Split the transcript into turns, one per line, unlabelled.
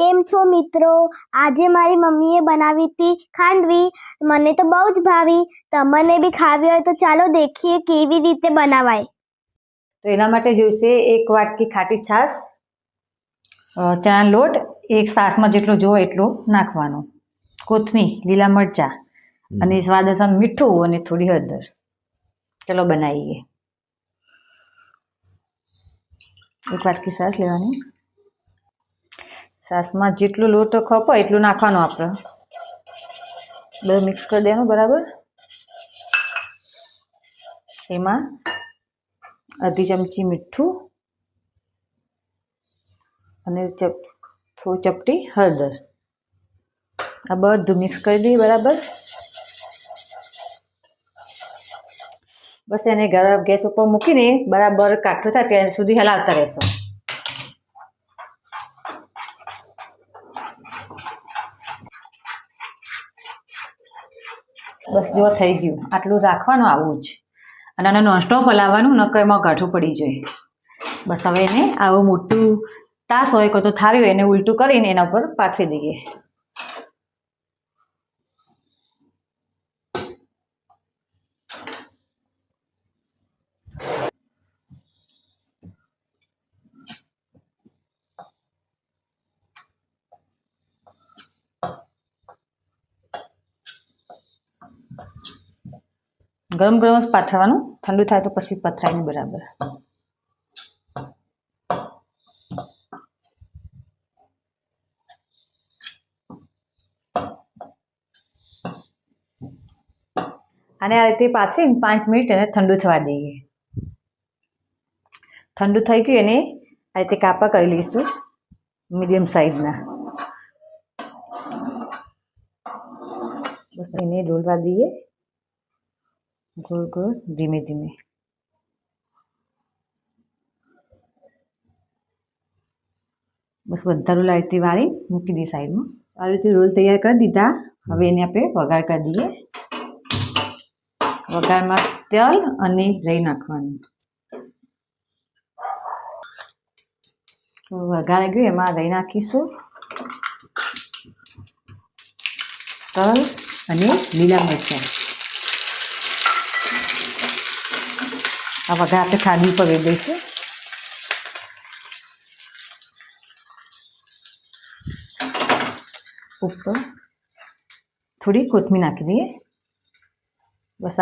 કેમ છો મિત્રો? આજે મારી મમ્મીએ બનાવી હતી ખાંડવી. મને તો બહુ જ ભાવી. તમને બી ખાવી હોય તો ચાલો દેખીએ કેવી રીતે બનાવાય.
તો એના માટે જોઈશે એક વાટકી ખાટી છાશ ચણા ચણાનો લોટ એક સાસમાં જેટલો જોવો એટલો નાખવાનો. કોથમીર લીલા મરચાં અને સ્વાદ અનુસાર મીઠું અને થોડી હળદર. ચલો બનાવીએ. એક વાટકી છાશ લેવાની. છાશમાં જેટલું લોટ ખપો એટલું નાખવાનું આપણે. બધું મિક્સ કરી દેવાનું, બરાબર? એમાં અડધી ચમચી મીઠું અને થોડી ચપટી હળદર. આ બધું મિક્સ કરી દઈએ, બરાબર? બસ એને ગરમ ગેસ ઉપર મૂકીને બરાબર કાઠું થાય ત્યાં સુધી હલાવતા રહેશો. બસ જો થઈ ગયું. આટલું રાખવાનું આવું જ. અને આને નોનસ્ટોપ હલાવવાનું નકર એમાં ગાંઠું પડી જાય. બસ હવે એને આવું મોટું તાસ હોય કે તો થાળી હોય એને ઉલટું કરીને એના ઉપર પાથરી દઈએ. ગરમ ગરમ જ પાથરવાનું. ઠંડુ થાય તો પછી પથરાય ને બરાબર. અને આ રીતે પાથરીને પાંચ મિનિટ એને ઠંડુ થવા દઈએ. ઠંડુ થઈ ગયું એને આ રીતે કાપા કરી લઈશું મીડિયમ સાઈઝના. બસ એને ડોલવા દઈએ. ગોળ ગોળ ધીમે ધીમે બસ બધા લાઈટથી વાળી મૂકી દઈએ સાઈડમાં આ રીતે રોલ તૈયાર કરી દીધા હવે એને આપણે વઘાર કરી દઈએ વઘારમાં તેલ અને રહી નાખવાનું વઘાર ગયું એમાં રહી નાખીશું તલ અને લીલા મરચાં આ વઘાર આપણે ખાંડી ઉપર વેરી દઈશું ઉપર થોડી કોથમીર નાખી દઈએ બસ